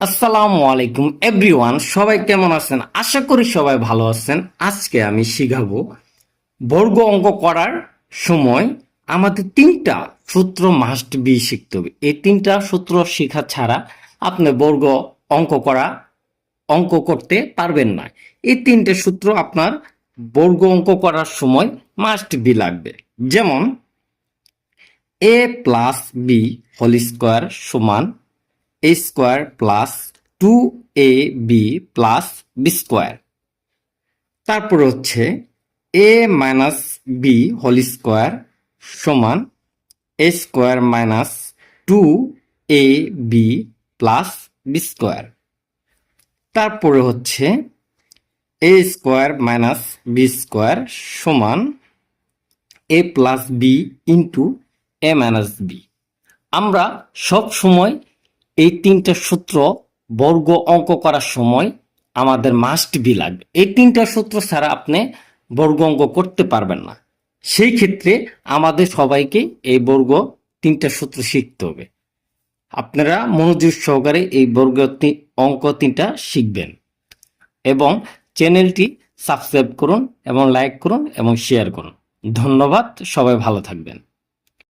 আসসালামু আলাইকুম এভরিওয়ান সবাই কেমন আছেন? আশা করি সবাই ভালো আছেন। আজকে আমি শিখাবো বর্গ অঙ্ক করার সময় আমাদের তিনটা সূত্র মাস্ট বি শিখতে হবে। এই তিনটা সূত্র শেখা ছাড়া আপনি বর্গ অঙ্ক করা অঙ্ক করতে পারবেন না। এই তিনটে সূত্র আপনার বর্গ অঙ্ক করার সময় মাস্ট বি লাগবে। যেমন A plus B whole square সমান A square plus two A B plus B square তারপর হচ্ছে A minus B whole square সমান A square minus two A B plus B square তারপরে হচ্ছে A square minus B square সমান A plus B into A minus B আমরা সব সময় এই তিনটা সূত্র বর্গ অঙ্ক করার সময় আমাদের মাস্ট বি লাগবে। এই তিনটা সূত্র ছাড়া আপনি বর্গ অঙ্ক করতে পারবেন না। সেই ক্ষেত্রে আমাদের সবাইকে এই বর্গ তিনটা সূত্র শিখতে হবে। আপনারা মনোযোগ সহকারে এই বর্গ অঙ্ক তিনটা শিখবেন এবং চ্যানেলটি সাবস্ক্রাইব করুন এবং লাইক করুন এবং শেয়ার করুন। ধন্যবাদ, সবাই ভালো থাকবেন।